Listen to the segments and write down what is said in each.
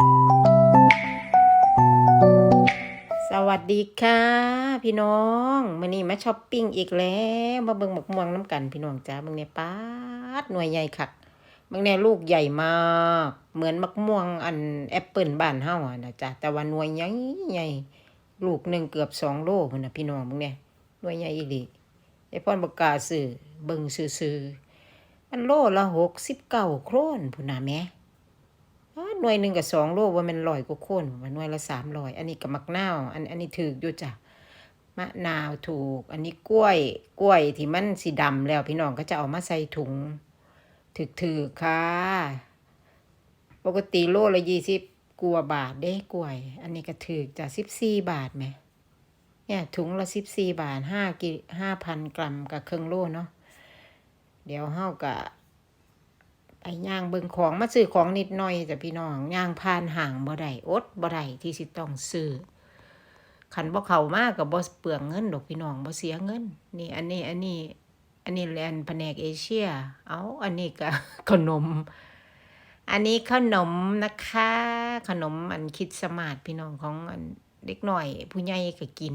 สวัสดีค่ะ พี่น้องมื่อนี้มาช้อปปิ้งอีกแล้วมาเบิ่งหมกม่วงน้ำกันพี่น้องจ้าเบิ่งเนี่ยป้าดหน่วยใหญ่คักเบิ่งเนี่ยลูกใหญ่มากเหมือนมะม่วงอันแอปเปิลบ้านเฮาอะนะจ้าแต่ว่าหน่วยใหญ่ใหญ่ลูกหนึ่งเกือบสองโลพุ่นนะพี่น้องเบิ่งเนี่ยหน่วยใหญ่อีหลีไอพอนบ่กล้าซื้อเบิ่งซื่อๆมันโลละหกสิบเก้าโครนพุ่นนะแม่ หน่วยหนึ่งกับสองโลว่ามันลอยกว่าคนว่าหน่วยละสามร้อย อันนี้กับมักนาวอันอันนี้ถืออยู่จ้ะมะนาวถูก อันนี้กล้วยกล้วยที่มันสีดำแล้วพี่น้องก็จะเอามาใส่ถุงถือถือค่ะ ปกติโลละยี่สิบกว่าบาทเด้กล้วย อันนี้ก็ถือจะสิบสี่บาทไหมเนี่ยถุงละสิบสี่บาทห้ากิห้าพันกรัมกับเครึ่องโลเนาะเดี๋ยวเฮากับ ไปย่างเบิ่งของมาซื้อของนิดหน่อยจ้ะพี่น้องย่างผ่านห่างบ่ได้อดบ่ได้ที่สิต้องซื้อขันบ่เข้ามาก็บ่เปลืองเงินดอกพี่น้องบ่เสียเงิน นี่ อันนี้ อันนี้ อันนี้แลนแผนกเอเชีย เอาอันนี้ก็ขนม อันนี้ขนมนะคะ ขนมอันคิดสมาร์ทพี่น้องของอันเด็กหน่อย ผู้ใหญ่ก็กิน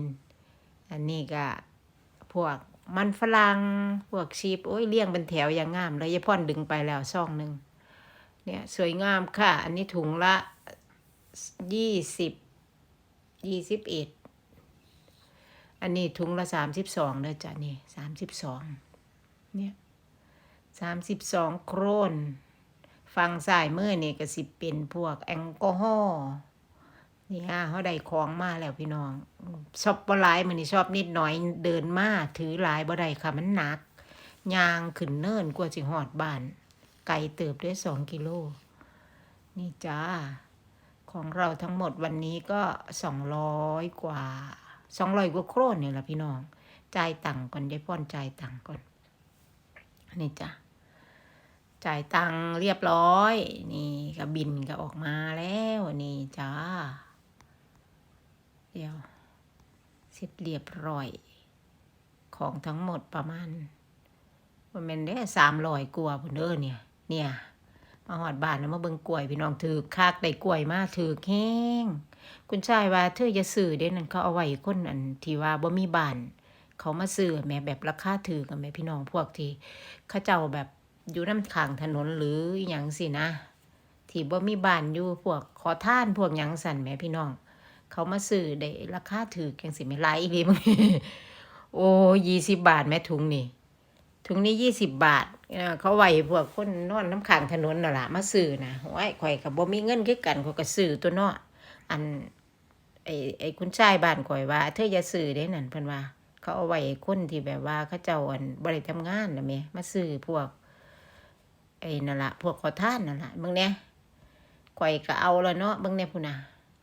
อันนี้ก็พวก มันฝรั่งพวกชีพโอ้ยเลี้ยงเป็นแถวอย่างงามเลยยายพ่อนดึงไปแล้วซองหนึ่งเนี่ยสวยงามค่ะ อันนี้ถุงละยี่สิบยี่สิบเอ็ดอันนี้ถุงละสามสิบสองเด้อจ้ะนี่สามสิบสองเนี่ยสามสิบสองโครน ฟังสายมือนี่ก็สิเป็นพวกแอลกอฮอล์ นี่ฮะเขาได้ของมาแล้วพี่น้องชอบบ่หลายมันนี่ชอบนิดหน่อยเดินมาถือหลายบ่ได้ค่ะมันหนักยางขึ้นเนินกว่าสิหอดบ้าน ไก่เติบด้วยสองกิโล นี่จ้า ของเราทั้งหมดวันนี้ก็สองร้อยกว่าสองร้อยกว่าโครนเนี่ยแหละพี่น้องจ่ายตังค์ก่อนยายพ่อนจ่ายตังค์ก่อน นี่จ้าจ่ายตังค์เรียบร้อย นี่ก็บินก็ออกมาแล้วนี่จ้า เดี๋ยว เสร็จเรียบร้อย ของทั้งหมดประมาณมันเป็นได้สามร้อยกว่าพุ่นเด้อเนี่ย เนี่ยมาหอดบ้านแล้วมาเบิ่งกล้วยพี่น้องถือคากได้กล้วยมาถือแห้งคุณชายว่าเธอจะซื้อเด้นั่นเขาเอาไว้คนอันที่ว่าบ่มีบ้าน เขามาซื้อแม่แบบราคาถือกันแม่พี่น้องพวกที่เขาเจ้าแบบอยู่น้ำข้างถนนหรืออย่างสินะ ที่บ่มีบ้านอยู่พวกขอท่านพวกหยังสั่นแม่พี่น้อง เขามาซื้อได้ราคาถือแกันสิไม่ไรอีหลีมึงโอ้ยี่สิบบาทแม่ถุงนี่ถุงนี้ยี่สิบบาทเขาไหวพวกคนนอนน้ำข้างถนนน่ะละมาซื้อนะโอ้ยข่อยกับบ่มีเงินคือกันข่อยก็ซื้อตัวเนาะอันไอ้ไอ้คุณชายบ้านข่อยว่า เธออย่าซื้อเด้นั่นเพิ่นว่า เขาเอาไว้คนที่แบบว่าเขาเจ้าอันบ่ได้ทำงานน่ะแม่มาซื้อพวก ไอ้นั่นละพวกขอท่านนั่นละเบิ่งแหน่ข่อยก็เอาแล้วเนาะบังแหน่พุ่นน่ะ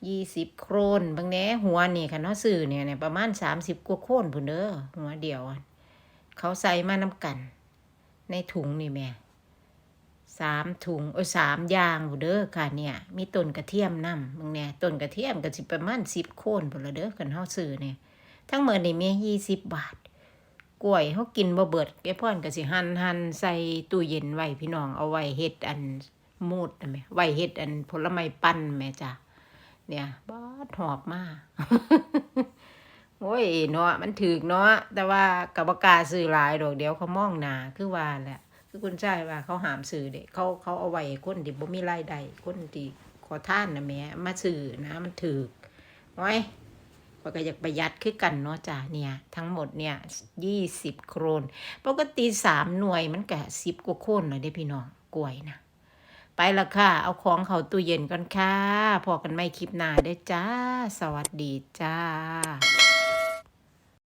ยี่สิบโครนบางแหน่หัวนี่ค่ะเนาะซื้อเนี่ยเนี่ยประมาณสามสิบกว่าโครนพุ่นเด้อหัวเดียวเขาใส่มาน้ำกัน ในถุงนี่แม่สามถุงเออสามยางพุ่นเด้อค่ะเนี่ย มีต้นกระเทียมนํบางแหน่ต้นกระเทียมก็สิประมาณสิบโคนพุ่นละเด้อกันเฮาซื้อเนี่ยทั้งหมดนี่มียี่สิบบาท กล้วยเฮากินบ่เบิดแกพ่อนก็สิหั่นหั่นใส่ตู้เย็นไว้พี่น้องเอาไว้เฮ็ดอันมูดนะแม่ไว้เฮ็ดอันผลไม้ปั้นแม่จ้ะ เนี่ยบ้าดหอบมากโอ้ยเนาะมันถือเนาะแต่ว่ากับบกล้าซื้อหลายดอกเดี๋ยวเขามองหนาคือว่าแหละคือคุณชายว่าเขาหามซื้อเด็กเขาเขาเอาไว้คนที่บ่มีรายได้คนที่ขอท่านนะแม่มาซื้อนะมันถือโอ้ยข้อยก็อยากประหยัดคือกันเนาะจ้ะเนี่ย ทั้งหมดเนี่ยยี่สิบโครนปกติสามหน่วยมันแก็สิบกว่าโครนเลยเด้พี่น้องกล้วยนะ ละค่ะ เอาของเขาตู้เย็นก่อนค่ะ พอกันไม่คลิปหน้าได้อจ้า สวัสดีจ้า